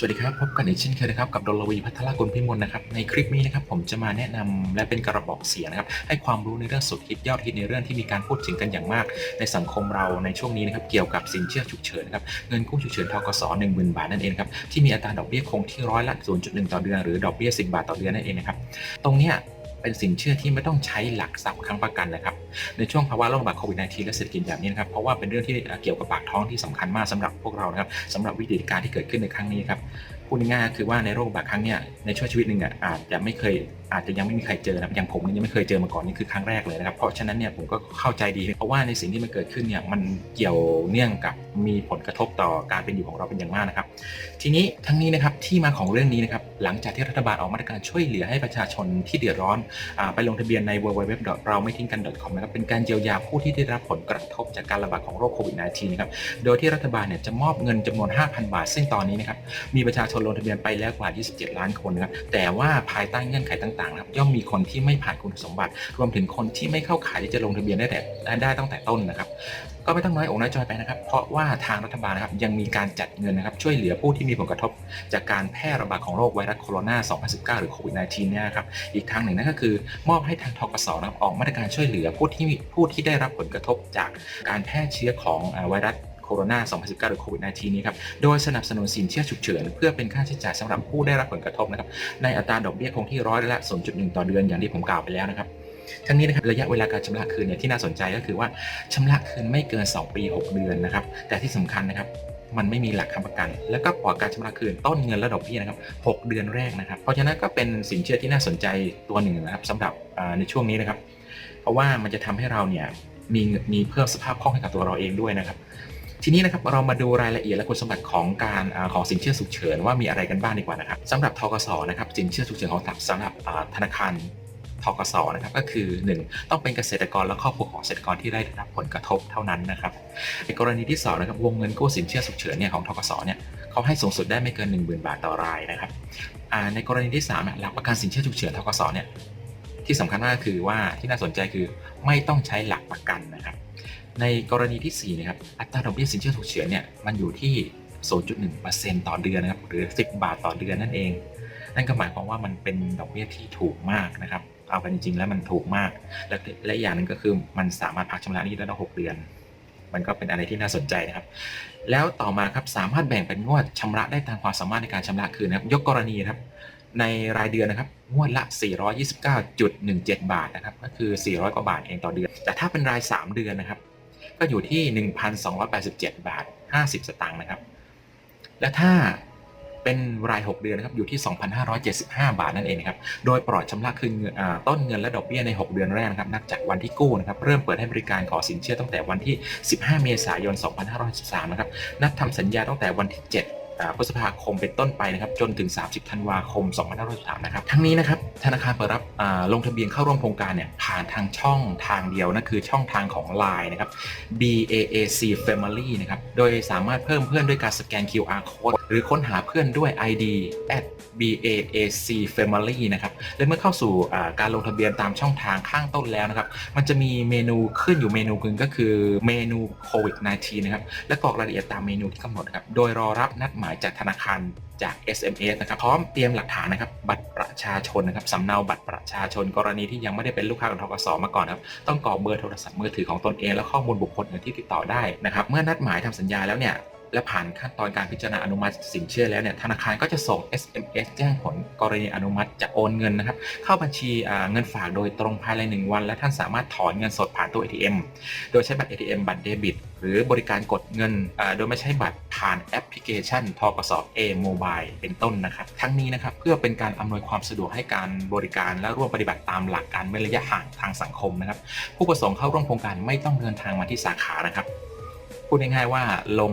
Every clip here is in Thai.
สวัสดีครับ พบกันอีกเช่นเคยนะครับกับดลวีพัทรกุลพิมลนะครับในคลิปนี้นะครับผมจะมาแนะนำและเป็นกระบอกเสียงนะครับให้ความรู้ในเรื่องสุดฮิตยอดฮิตในเรื่องที่มีการพูดถึงกันอย่างมาก ในสังคมเราในช่วงนี้นะครับเกี่ยวกับสินเชื่อฉุกเฉินนะครับเงินกู้ฉุกเฉินทกส10,000บาทนั่นเองครับที่มีอัตราดอกเบี้ยคงที่ร้อยละ 0.1 ต่อเดือนหรือดอกเบี้ย 10 บาทต่อเดือนนั่นเองนะครับตรงเนี้ย เป็นสินเชื่อที่ไม่ต้องใช้หลักทรัพย์ค้ำประกันนะครับ ในช่วงภาวะโรคระบาดโควิด -19 และเศรษฐกิจแบบนี้นะครับเพราะว่าเป็นเรื่องที่เกี่ยวกับปากท้องที่สำคัญมากสำหรับพวกเรานะครับสำหรับวิกฤตการณ์ที่เกิดขึ้นในครั้งนี้ครับ พูดง่ายๆคือว่าในโรคระบาดครั้งเนี้ยในช่วงชีวิตหนึ่งอะอาจจะไม่เคยอาจจะยังไม่มีใครเจอนะครับอย่างผมเนี่ยยังไม่เคยเจอมาก่อนนี่คือครั้งแรกเลยนะครับเพราะฉะนั้นเนี่ยผมก็เข้าใจดี เพราะว่าในสิ่งที่มันเกิดขึ้นเนี่ยมันเกี่ยวเนื่องกับมีผลกระทบต่อการเป็นอยู่ของเราเป็นอย่างมากนะครับ ทีนี้ทั้งนี้นะครับที่มาของเรื่องนี้นะครับหลังจากที่รัฐบาลออกมาตรการช่วยเหลือให้ประชาชนที่เดือดร้อนอไปลงทะเบียนใน www เราไม่ทิ้งกัน .com นะครับเป็นการเยียวยาผู้ที่ได้รับผลกระทบจากการระบาดของโรคโควิด -19 นะครับโดยที่รัฐบาลเนี่ยจะมอบเงินจำนวน 5,000 บาท ซึ่งตอนนี้นะครับมีประชาชนลงทะเบียนไปแล้วกว่า 27 ล้านคนนะครับแต่ว่าภายใต้เงื่อนไขต่างๆนะครับย่อมมีคนที่ไม่ผ่านคุณสมบัติ รวมถึงคนที่ไม่เข้าข่ายที่จะลงทะเบียนได้แต่ได้ตั้งแต่ต้นนะครับก็ไม่ต้องน้อยอกน้อยใจไปนะครับ เพราะว่าทางรัฐบาลนะครับยังมีการจัดเงินนะครับช่วยเหลือผู้ที่มีผลกระทบ จากการแพร่ระบาดของโรคไวรัสโคโรนา 2019 หรือโควิด -19 เนี่ยครับ อีกทางหนึ่งนั่นก็คือ มอบให้ทางทกสนะครับออกมาตรการช่วยเหลือผู้ที่ผู้ที่ได้รับผลกระทบจากการแพร่เชื้อของไวรัส โคโรนา2019 หรือโควิด -19 นี้ครับ โดยสนับสนุนสินเชื่อฉุกเฉิน เพื่อเป็นค่าใช้จ่ายสำหรับผู้ได้รับผลกระทบนะครับในอัตราดอกเบี้ยคงที่ร้อยละ 0.1 ต่อเดือนอย่างที่ผมกล่าวไปแล้วนะครับทั้งนี้นะครับระยะเวลาการชำระคืนเนี่ยที่น่าสนใจก็คือว่าชำระคืนไม่เกิน 2 ปี 6 เดือนนะครับ แต่ที่สำคัญนะครับมันไม่มีหลักค้ำประกัน แล้วก็ปล่อยการชำระคืนต้นเงินและดอกเบี้ยนะครับ 6 เดือนแรกนะครับ เพราะฉะนั้นก็เป็นสินเชื่อที่น่าสนใจตัวหนึ่งนะครับสำหรับในช่วงนี้นะครับ เพราะว่ามันจะทำให้เราเนี่ยมีมีเพิ่มสภาพคล่องให้กับตัวเราเองด้วยนะครับ ทีนี้นะครับเรามาดูรายละเอียดและคุณสมบัติของการอของสินเชื่อฉุกเฉินว่ามีอะไรกันบ้างดีกว่านะครับสำหรับทกสนะครับสินเชื่อฉุกเฉินของสำหรับธนาคารทกสนะครับก็คือ 1 ต้องเป็นเกษตรกรและครอบครัวของเกษตรกรที่ได้รับผลกระทบเท่านั้นนะครับในกรณีที่2นะครับวงเงินกู้สินเชื่อฉุกเฉินเนี่ยของทกสเนี่ยเขาให้สูงสุดได้ไม่เกิน 10,000 บาทต่อรายนะครับในกรณีที่3หลักประกันสินเชื่อฉุกเฉินทกสเนี่ยที่สำคัญมากคือว่าที่น่าสนใจคือไม่ต้องใช้หลักประกันนะครับ ในกรณีที่ 4 นะครับ อัตราดอกเบี้ยสินเชื่อฉุกเฉินเนี่ย มันอยู่ที่ 0.1%ต่อเดือนนะครับ หรือ 10 บาทต่อเดือนนั่นเอง นั่นก็หมายความว่ามันเป็นดอกเบี้ยที่ถูกมากนะครับ เอากันจริงๆ แล้วมันถูกมาก และและอย่างหนึงก็คือมันสามารถพักชำระหนี้ได้ตั้ง6เดือน มันก็เป็นอะไรที่น่าสนใจนะครับ แล้วต่อมาครับ สามารถแบ่งเป็นงวดชำระได้ตามความสามารถในการชำระคืนนะครับ ยกกรณีครับในรายเดือนนะครับงวดละ 429.17 บาทนะครับ ก็คือ 400 กว่าบาทเองต่อเดือน แต่ถ้าเป็นราย 3 เดือนนะครับ ก็อยู่ที่ 1,287 บาท 50 สตางค์นะครับ และถ้าเป็นราย 6 เดือนนะครับอยู่ที่ 2,575 บาทนั่นเองนะครับ โดยปล่อยชำระคืนต้นเงินและดอกเบี้ยใน 6 เดือนแรกนะครับ นับจากวันที่กู้นะครับเริ่มเปิดให้บริการขอสินเชื่อตั้งแต่วันที่ 15 เมษายน 2513 นะครับ นัดทำสัญญาตั้งแต่วันที่ 7 พฤษภาคมเป็นต้นไปนะครับจนถึง 30 ธันวาคม 2563นะครับทั้งนี้นะครับธนาคารเปิดรับลงทะเบียนเข้าร่วมโครงการเนี่ยผ่านทางช่องทางเดียวนั่นคือช่องทางของ Line นะครับ BAAC Family นะครับโดยสามารถเพิ่มเพื่อนด้วยการสแกน QR code หรือค้นหาเพื่อนด้วย ID at BAAC Family นะครับ และเมื่อเข้าสู่การลงทะเบียนตามช่องทางข้างต้นแล้วนะครับ มันจะมีเมนูขึ้นอยู่เมนูนึงก็คือเมนูโควิด -19 นะครับ และกรอกรายละเอียดตามเมนูที่กำหนดครับ โดยรอรับนัดหมายจากธนาคารจาก SMS นะครับพร้อมเตรียมหลักฐานนะครับบัตรประชาชนนะครับสำเนาบัตรประชาชน กรณีที่ยังไม่ได้เป็นลูกค้าของทกสมาก่อนะครับต้องกรอกเบอร์โทรศัพท์มือถือของตนเองและข้อมูลบุคคลอื่นที่ติดต่อได้นะครับเมื่อนัดหมายทำสัญญาแล้วเนี่ย และผ่านขั้นตอนการพิจารณาอนุมัติสินเชื่อแล้วเนี่ยธนาคารก็จะส่ง SMS แจ้งผลกรณีอนุมัติจะโอนเงินนะครับ เข้าบัญชีเงินฝากโดยตรงภายใน 1 วัน และท่านสามารถถอนเงินสดผ่านตู้ ATM โดยใช้บัตร ATM บัตรเดบิต หรือบริการกดเงินโดยไม่ใช้บัตรผ่านแอปพลิเคชันทกส A Mobile เป็นต้นนะครับ ทั้งนี้นะครับเพื่อเป็นการอำนวยความสะดวกให้การบริการและร่วมปฏิบัติตามหลักการเว้นระยะห่างทางสังคมนะครับผู้ประสงค์เข้าร่วมโครงการไม่ต้องเดินทางมาที่สาขานะครับพูดง่ายๆว่าลง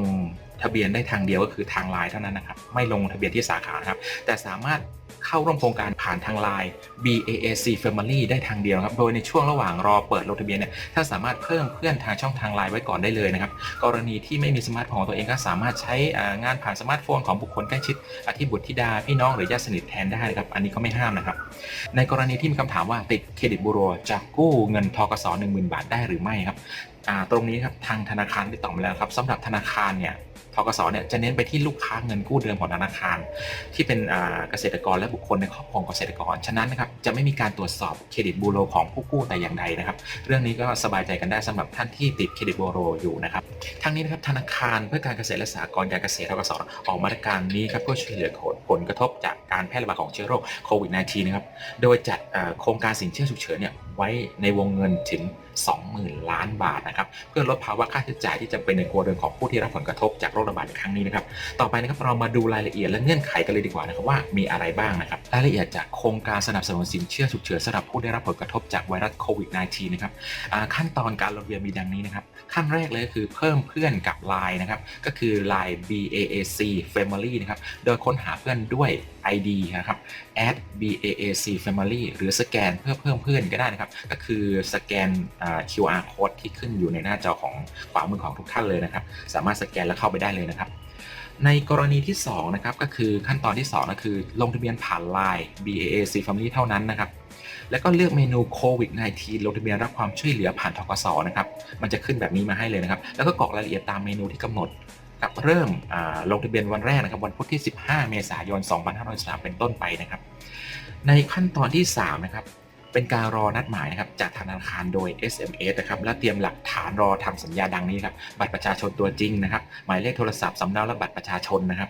ทะเบียนได้ทางเดียวก็คือทางไลน์เท่านั้นนะครับ ไม่ลงทะเบียนที่สาขาครับ แต่สามารถเข้าร่วมโครงการผ่านทางไลน์ BAAC Family ได้ทางเดียวครับ โดยในช่วงระหว่างรอเปิดลงทะเบียนเนี่ยท่าสามารถเพิ่มเพื่อนทางช่องทางไลน์ไว้ก่อนได้เลยนะครับ กรณีที่ไม่มีสมาร์ทโฟนของตัวเองก็สามารถใช้งานผ่านสมาร์ทโฟนของบุคคลใกล้ชิดอาทิบุตรธิดา พี่น้องหรือญาติสนิทแทนได้นะครับ อันนี้ก็ไม่ห้ามนะครับ ในกรณีที่มีคำถามว่าติดเครดิตบูโรจะกู้เงินทกส10,000 บาทได้หรือไม่ครับตรงนี้ครับทางธนาคารได้ตอบมาแล้วครับสำหรับธนาคารเนี่ย ทกสเนี่ยจะเน้นไปที่ลูกค้าเงินกู้เดิมของธนาคาร ที่เป็นเกษตรกรและบุคคลในครอบครองเกษตรกร ฉะนั้นนะครับจะไม่มีการตรวจสอบเครดิตบูโรของผู้กู้แต่อย่างใดนะครับ เรื่องนี้ก็สบายใจกันได้สำหรับท่านที่ติดเครดิตบูโรอยู่นะครับทั้งนี้นะครับธนาคารเพื่อการเกษตรและสหกรณ์การเกษตรทกสออกมาตรการนี้ครับเพื่อช่วยเหลือผลกระทบจากการแพร่ระบาดของเชื้อโรคโควิด -19 นะครับโดยจัดโครงการสินเชื่อฉุกเฉินเนี่ย ไว้ในวงเงินถึง 20,000 ล้านบาทนะครับ เพื่อลดภาวะค่าใช้จ่ายที่จำเป็นในครัวเรือนของผู้ที่รับผลกระทบจากโรคระบาดในครั้งนี้นะครับ ต่อไปนะครับเรามาดูรายละเอียดและเงื่อนไขกันเลยดีกว่านะครับว่ามีอะไรบ้างนะครับ รายละเอียดจากโครงการสนับสนุนสินเชื่อฉุกเฉินสำหรับผู้ได้รับผลกระทบจากไวรัสโควิด -19 นะครับขั้นตอนการลงทะเบียนมีดังนี้นะครับ ขั้นแรกเลยคือเพิ่มเพื่อนกับ Line นะครับ ก็คือ Line BAAC Family นะครับ โดยค้นหาเพื่อนด้วย ID นะครับ add BAAC Family หรือสแกนเพื่อเพิ่มเพื่อนก็ได้นะครับก็คือสแกน QR code ที่ขึ้นอยู่ในหน้าจอของขวามือของทุกท่านเลยนะครับ สามารถสแกนแล้วเข้าไปได้เลยนะครับ ในกรณีที่2นะครับก็คือขั้นตอนที่2ก็คือลงทะเบียนผ่าน Line BAAC Family เท่านั้นนะครับแล้วก็เลือกเมนูโควิด -19 ลงทะเบียนรับความช่วยเหลือผ่านทกสนะครับ มันจะขึ้นแบบนี้มาให้เลยนะครับ แล้วก็กรอกรายละเอียดตามเมนูที่กำหนด กับเริ่มลงทะเบียนวันแรกนะครับ วันพุธที่ 15 เมษายน 2563เป็นต้นไปนะครับ ในขั้นตอนที่ 3 นะครับ เป็นการรอนัดหมายนะครับจากธนาคารโดย SMS นะครับและเตรียมหลักฐานรอทำสัญญาดังนี้ครับบัตรประชาชนตัวจริงนะครับหมายเลขโทรศัพท์สำเนาและบัตรประชาชนนะครับ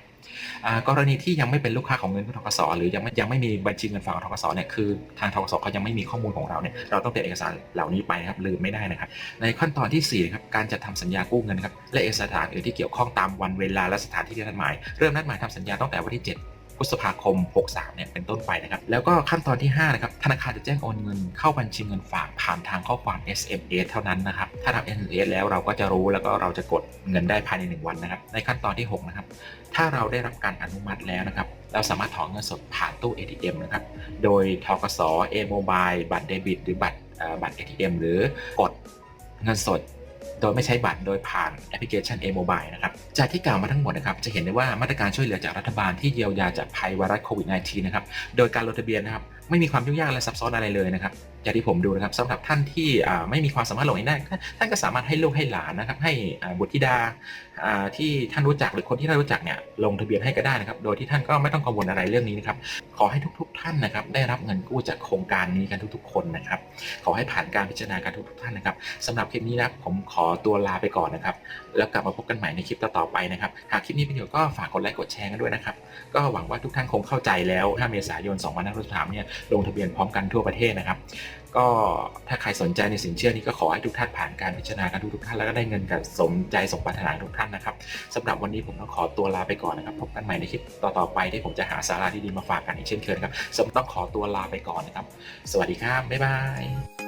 กรณีที่ยังไม่เป็นลูกค้าของเงินกู้ทกสหรือยังไม่ยังไม่มีบัญชีเงินฝากของทกสเนี่ยคือทางทกสเขายังไม่มีข้อมูลของเราเนี่ยเราต้องเตรียมเอกสารเหล่านี้ไปนะครับลืมไม่ได้นะครับ ในขั้นตอนที่4นะครับการจัดทำสัญญากู้เงินครับและเอกสารอื่นที่เกี่ยวข้องตามวันเวลาและสถานที่ที่นัดหมายเริ่มนัดหมายทำสัญญาตั้งแต่วันที่ 7 พฤษภาคม 63 เนี่ยเป็นต้นไปนะครับ แล้วก็ขั้นตอนที่ 5 นะครับ ธนาคารจะแจ้งโอนเงินเข้าบัญชีเงินฝากผ่านทางข้อความ SMS เท่านั้นนะครับ ถ้าทำ SMS แล้วเราก็จะรู้แล้วก็เราจะกดเงินได้ภายใน 1 วันนะครับ ในขั้นตอนที่ 6 นะครับ ถ้าเราได้รับการอนุมัติแล้วนะครับ เราสามารถถอนเงินสดผ่านตู้ ATM นะครับ โดยทกส A-Mobile บัตรเดบิต หรือบัตรเอ่อบัตร ATM หรือกดเงินสด โดยไม่ใช้บัตรโดยผ่านแอปพลิเคชัน A-Mobile นะครับ จากที่กล่าวมาทั้งหมดนะครับจะเห็นได้ว่ามาตรการช่วยเหลือจากรัฐบาลที่เยียวยาจากภัยไวรัสโควิด -19 นะครับ โดยการลงทะเบียนนะครับไม่มีความยุ่งยากและซับซ้อนอะไรเลยนะครับ อย่างที่ผมดูนะครับสำหรับท่านที่ไม่มีความสามารถลงเองได้ท่านก็สามารถให้ลูกให้หลานนะครับ ให้บุตรธิดาที่ท่านรู้จักหรือคนที่ท่านรู้จักเนี่ยลงทะเบียนให้ก็ได้นะครับ โดยที่ท่านก็ไม่ต้องกังวลอะไรเรื่องนี้นะครับ ขอให้ทุก ๆ ท่านนะครับ ได้รับเงินกู้จากโครงการนี้กันทุก ๆ คนนะครับ ขอให้ผ่านการพิจารณากันทุกๆท่านนะครับสำหรับคลิปนี้นะผมขอตัวลาไปก่อนนะครับ แล้วกลับมาพบกันใหม่ในคลิปต่อๆไปนะครับหากคลิปนี้เป็นประโยชน์ก็ฝากกดไลค์กดแชร์กันด้วยนะครับก็หวังว่าทุกท่านคงเข้าใจแล้ว 5 เมษายน 2563เนี่ยลงทะเบียนพร้อมกันทั่วประเทศนะครับก็ถ้าใครสนใจในสินเชื่อนี้ก็ขอให้ทุกท่านผ่านการพิจารณากันทุกท่านแล้วก็ได้เงินกับสมใจสมปรารถนาทุกท่านนะครับสำหรับวันนี้ผมต้องขอตัวลาไปก่อนนะครับพบกันใหม่ในคลิปต่อๆไปที่ผมจะหาสาระดีๆมาฝากกันอีกเช่นเคยครับสำหรับต้องขอตัวลาไปก่อนนะครับ สวัสดีครับบ๊ายบาย